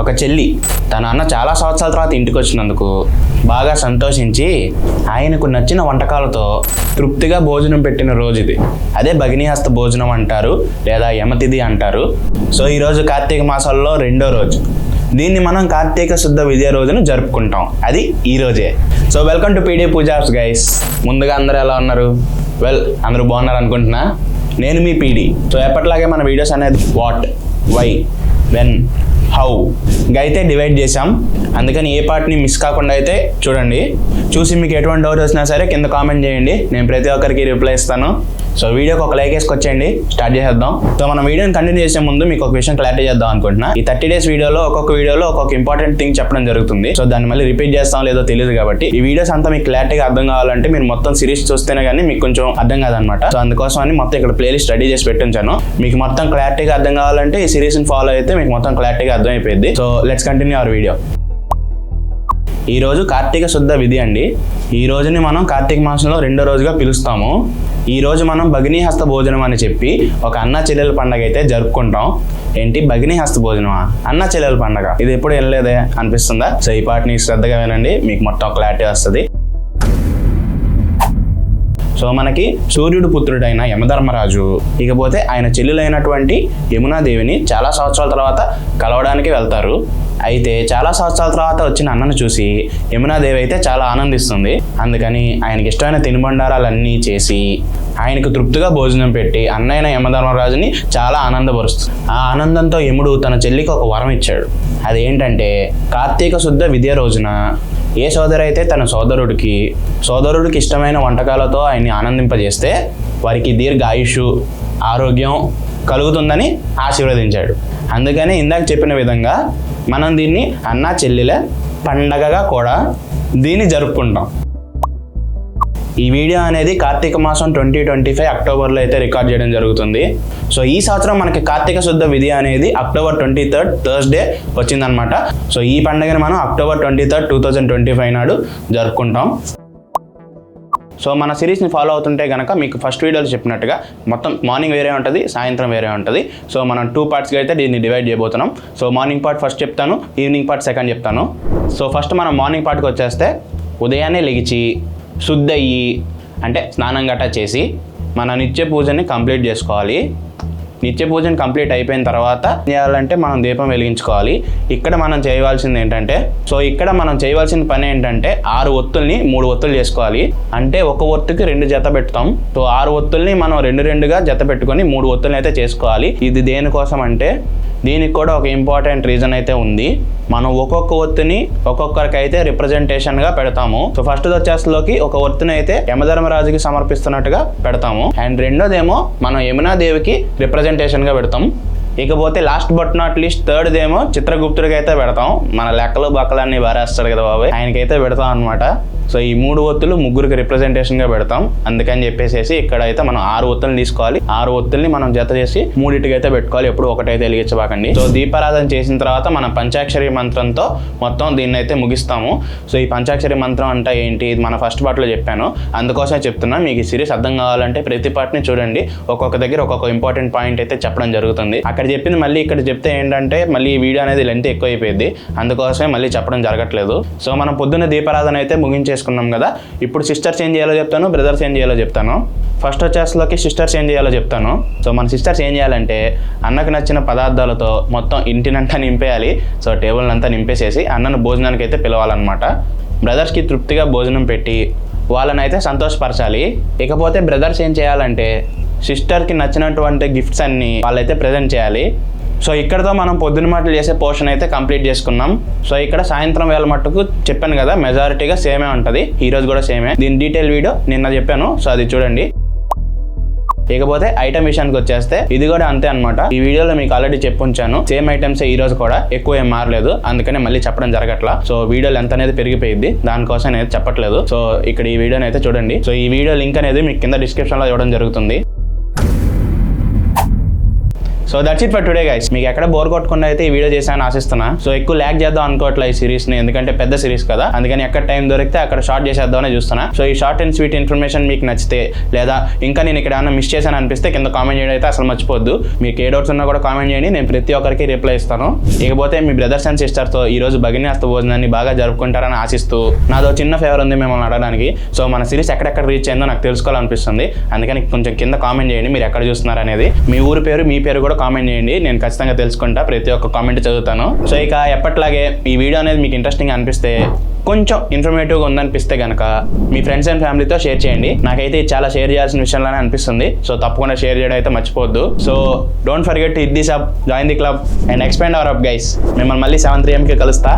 ఒక చెల్లి తన అన్న చాలా సంవత్సరాల తర్వాత ఇంటికి వచ్చినందుకు బాగా సంతోషించి ఆయనకు నచ్చిన వంటకాలతో తృప్తిగా భోజనం పెట్టిన రోజు ఇది. అదే భగినీహస్త భోజనం అంటారు లేదా యమతిథి అంటారు. సో ఈరోజు కార్తీక మాసాల్లో రెండో రోజు. దీన్ని మనం కార్తీక శుద్ధ విజయ రోజున జరుపుకుంటాం. అది ఈ రోజే. సో వెల్కమ్ టు పీడియో పూజాస్ గైస్ ముందుగా అందరూ ఎలా ఉన్నారు? వెల్ అందరూ బాగున్నారు అనుకుంటున్నా. నేను మీ పీడి. సో ఎప్పటిలాగే మన వీడియోస్ అనేది వాట్ వై వెన్ హౌ అయితే డివైడ్ చేసాం అందుకని ఏ పార్ట్ని మిస్ కాకుండా అయితే చూడండి. చూసి మీకు ఎటువంటి డౌట్ వచ్చినా సరే కింద కామెంట్ చేయండి. నేను ప్రతి ఒక్కరికి రిప్లై ఇస్తాను. సో వీడియోకి ఒక లైక్ వేసుకొచ్చేయండి. స్టార్ట్ చేసేద్దాం. సో మనం వీడియోని కంటిన్యూ చేసే ముందు మీకు ఒక విషయం క్లారిటీ చేద్దాం అనుకుంటున్నా. ఈ థర్టీ డేస్ వీడియోలో ఒక్కొక్క వీడియోలో ఒక్కొక్క ఇంపార్టెంట్ థింగ్ చెప్పడం జరుగుతుంది. సో దాన్ని మళ్ళీ రిపీట్ చేస్తాం లేదో తెలియదు కాబట్టి ఈ వీడియోస్ అంతా మీకు క్లారిటీగా అర్థం కావాలంటే మీరు మొత్తం సిరీస్ చూస్తేనే కానీ మీకు కొంచెం అర్థం కాదనమాట. సో అందుకోసం అని మొత్తం ఇక్కడ ప్లేలిస్ట్ రెడీ చేసి పెట్టించాను. మీకు మొత్తం క్లారిటీగా అర్థం కావాలంటే ఈ సిరీస్ని ఫాలో అయితే మీకు మొత్తం క్లారిటీగా అర్థం అర్థమైపోయింది. So let's continue our video ఈరోజు కార్తీక శుద్ధ విధి అండి. ఈ రోజుని మనం కార్తీక మాసంలో రెండో రోజుగా పిలుస్తాము. ఈ రోజు మనం భగినీ హస్త భోజనం అని చెప్పి ఒక అన్న చెల్లెల పండగ అయితే జరుపుకుంటాం. ఏంటి? భగినీ హస్త భోజనమా? అన్న చెల్లెల పండగ. ఇది ఎప్పుడు వెళ్ళలేదే? అనిపిస్తుందా? సో ఈ పాటని శ్రద్ధగా వినండి. మీకు మొత్తం క్లారిటీ వస్తుంది. సో మనకి సూర్యుడు పుత్రుడైన యమధర్మరాజు ఇకపోతే ఆయన చెల్లెలైనటువంటి యమునాదేవిని చాలా సంవత్సరాల తర్వాత కలవడానికి వెళ్తారు. అయితే చాలా సంవత్సరాల తర్వాత వచ్చిన అన్నను చూసి యమునాదేవి అయితే చాలా ఆనందిస్తుంది. అందుకని ఆయనకి ఇష్టమైన తినుబండారాలన్నీ చేసి ఆయనకు తృప్తిగా భోజనం పెట్టి అన్నైన యమధర్మరాజుని చాలా ఆనందపరుస్తుంది. ఆ ఆనందంతో యముడు తన చెల్లికి ఒక వరం ఇచ్చాడు. అదేంటంటే కార్తీక శుద్ధ విద్య రోజున ఏ సోదరు అయితే తన సోదరుడికి సోదరుడికి ఇష్టమైన వంటకాలతో ఆయన్ని ఆనందింపజేస్తే వారికి దీర్ఘ ఆయుష్ ఆరోగ్యం కలుగుతుందని ఆశీర్వదించాడు. అందుకని ఇందాక చెప్పిన విధంగా మనం దీన్ని అన్న చెల్లెల పండగగా కూడా దీన్ని జరుపుకుంటాం. ఈ వీడియో అనేది కార్తీక మాసం ట్వంటీ ట్వంటీ ఫైవ్ అక్టోబర్లో అయితే రికార్డ్ చేయడం జరుగుతుంది. సో ఈ సంవత్సరం మనకి కార్తీక శుద్ధ విధి అనేది అక్టోబర్ ట్వంటీ థర్డ్ థర్స్డే వచ్చిందనమాట సో ఈ పండుగని మనం October twenty third two thousand twenty five నాడు జరుపుకుంటాం. సో మన సిరీస్ని ఫాలో అవుతుంటే కనుక మీకు ఫస్ట్ వీడియోలో చెప్పినట్టుగా మొత్తం మార్నింగ్ వేరే ఉంటుంది సాయంత్రం వేరే ఉంటుంది. సో మనం టూ పార్ట్స్గా అయితే దీన్ని డివైడ్ చేయబోతున్నాం. సో మార్నింగ్ పార్ట్ ఫస్ట్ చెప్తాను ఈవినింగ్ పార్ట్ సెకండ్ చెప్తాను. సో ఫస్ట్ మనం మార్నింగ్ పార్ట్కి వచ్చేస్తే ఉదయాన్నే లెగిచి శుద్ధి అయ్యి అంటే స్నానం గట్టా చేసి మన నిత్య పూజని కంప్లీట్ చేసుకోవాలి. నిత్య పూజన కంప్లీట్ అయిపోయిన తర్వాత ఏం చేయాలంటే మనం దీపం వెలిగించుకోవాలి. ఇక్కడ మనం చేయవలసింది ఏంటంటే సో ఇక్కడ మనం చేయవలసిన పని ఏంటంటే ఆరు ఒత్తుల్ని మూడు ఒత్తులు చేసుకోవాలి. అంటే ఒక ఒత్తుకి రెండు జత పెడతాం. సో ఆరు ఒత్తుల్ని మనం రెండు రెండుగా జత పెట్టుకొని మూడు ఒత్తుల్ని అయితే చేసుకోవాలి. ఇది దేనికోసం అంటే దీనికి కూడా ఒక ఇంపార్టెంట్ రీజన్ అయితే ఉంది. మనం ఒక్కొక్క ఒత్తిని ఒక్కొక్కరికి అయితే పెడతాము. సో ఫస్ట్ వచ్చేసలోకి ఒక ఒత్తిని అయితే యమధర్మరాజుకి సమర్పిస్తున్నట్టుగా పెడతాము. అండ్ రెండోదేమో మనం యమునాదేవికి రిప్రజెంటేషన్గా పెడతాం ఇకపోతే last but not least third ఏమో చిత్రగుప్తుడికి అయితే పెడతాం. మన లెక్కలు బక్కలన్నీ బారేస్తాడు కదా బాబాయ్. ఆయనకైతే పెడతాం అనమాట సో ఈ మూడు ఒత్తులు ముగ్గురికి రిప్రజెంటేషన్గా పెడతాం. అందుకని చెప్పేసి ఇక్కడ అయితే మనం ఆరు ఒత్తులు తీసుకోవాలి. ఆరు ఒత్తుల్ని మనం జత చేసి మూడింటికి అయితే పెట్టుకోవాలి. ఎప్పుడు ఒకటైతే వెలిగించబాకండి. సో దీపారాధన చేసిన తర్వాత మనం పంచాక్షరి మంత్రంతో మొత్తం దీన్ని అయితే ముగిస్తాము. సో ఈ పంచాక్షరి మంత్రం అంటే ఏంటి? ఇది మన ఫస్ట్ పార్ట్లో చెప్పాను. అందుకోసమే చెప్తున్నా మీకు ఈ సిరీస్ అర్థం కావాలంటే ప్రతి పార్ట్ని చూడండి. ఒక్కొక్క దగ్గర ఒక్కొక్క ఇంపార్టెంట్ పాయింట్ అయితే చెప్పడం జరుగుతుంది. అక్కడ చెప్పింది. మళ్ళీ ఇక్కడ చెప్తే ఏంటంటే మళ్ళీ ఈ వీడియో అనేది లెంత్ ఎక్కువ అయిపోయింది అందుకోసమే మళ్ళీ చెప్పడం జరగట్లేదు. సో మనం పొద్దున్న దీపారాధన అయితే ముగించేసుకున్నాం కదా. ఇప్పుడు సిస్టర్స్ ఏం చేయాలో చెప్తాను బ్రదర్స్ ఏం చేయాలో చెప్తాను. ఫస్ట్ వచ్చేసలోకి సిస్టర్స్ ఏం చేయాలో చెప్తాను. సో మన సిస్టర్స్ ఏం చేయాలంటే అన్నకు నచ్చిన పదార్థాలతో మొత్తం ఇంటినంతా నింపేయాలి. సో టేబుల్ అంతా నింపేసేసి అన్నను భోజనానికి అయితే పిలవాలన్నమాట. బ్రదర్స్కి తృప్తిగా భోజనం పెట్టి వాళ్ళని అయితే సంతోషపరచాలి. ఇకపోతే బ్రదర్స్ ఏం చేయాలంటే సిస్టర్కి నచ్చినటువంటి గిఫ్ట్స్ అన్ని వాళ్ళైతే ప్రజెంట్ చేయాలి. సో ఇక్కడతో మనం పొద్దున మాటలు చేసే పోర్షన్ అయితే కంప్లీట్ చేసుకున్నాం. సో ఇక్కడ సాయంత్రం వేళ మట్టుకు చెప్పాను కదా మెజారిటీగా సేమే ఉంటుంది. ఈ రోజు కూడా సేమే. దీని డీటెయిల్ వీడియో నిన్న చెప్పాను సో అది చూడండి. ఇకపోతే ఐటమ్ విషయానికి వచ్చేస్తే ఇది కూడా అంతే అనమాట ఈ వీడియోలో మీకు ఆల్రెడీ చెప్పుంచాను. సేమ్ ఐటమ్స్ ఈ రోజు కూడా. ఎక్కువ ఏం మారలేదు. అందుకనే మళ్ళీ చెప్పడం జరగట్లా. సో వీడియోలు ఎంత అనేది పెరిగిపోయింది. దానికోసం అనేది చెప్పట్లేదు. సో ఇక్కడ ఈ వీడియోని అయితే చూడండి. సో ఈ వీడియో లింక్ అనేది మీకు కింద డిస్క్రిప్షన్లో ఇవ్వడం జరుగుతుంది. So that's it for today guys మీకు ఎక్కడ బోర్ కొట్టకుండా అయితే ఈ వీడియో చేశాను ఆశిస్తున్నా. సో ఎక్కువ ల్యాక్ చేద్దాం అనుకోవట్లే ఈ సిరీస్ని ఎందుకంటే పెద్ద సిరీస్ కదా. అందుకని ఎక్కడ టైం దొరికితే అక్కడ షార్ట్ చేసేద్దామని చూస్తున్నా. సో ఈ షార్ట్ అండ్ స్వీట్ ఇన్ఫర్మేషన్ మీకు నచ్చితే లేదా ఇంకా నేను ఇక్కడ ఏమైనా మిస్ చేశాను అనిపిస్తే కింద కామెంట్ చేయడం అయితే అసలు మర్చిపోద్దు మీకు ఏ డౌట్స్ ఉన్నా కూడా కామెంట్ చేయండి నేను ప్రతి ఒక్కరికి రిప్లై ఇస్తాను. ఇకపోతే మీ బ్రదర్స్ అండ్ సిస్టర్తో ఈ రోజు భగిని హస్త భోజనాన్ని బాగా జరుపుకుంటారని ఆశిస్తూ నాదో చిన్న ఫేవర్ ఉంది మిమ్మల్ని అడగడానికి. సో మన సిరీస్ ఎక్కడెక్కడ రీచ్ అయిందో నాకు తెలుసుకోవాలనిపిస్తుంది. అందుకని కొంచెం కింద కామెంట్ చేయండి మీరు ఎక్కడ చూస్తున్నారు అనేది మీ ఊరి పేరు మీ పేరు కూడా కామెంట్ చేయండి. నేను ఖచ్చితంగా తెలుసుకుంటా. ప్రతి ఒక్క కామెంట్ చదువుతాను. సో ఇక ఎప్పట్లాగే ఈ వీడియో అనేది మీకు ఇంట్రెస్టింగ్ అనిపిస్తే కొంచెం ఇన్ఫర్మేటివ్గా ఉందనిపిస్తే కనుక మీ ఫ్రెండ్స్ అండ్ ఫ్యామిలీతో షేర్ చేయండి. నాకైతే ఇది చాలా షేర్ చేయాల్సిన విషయంలోనే అనిపిస్తుంది. సో తప్పకుండా షేర్ చేయడం అయితే మర్చిపోవద్దు. So don't forget it this up join the club and expand our up guys మిమ్మల్ని మళ్ళీ సెవెన్ త్రీ ఎంకి కలుస్తా.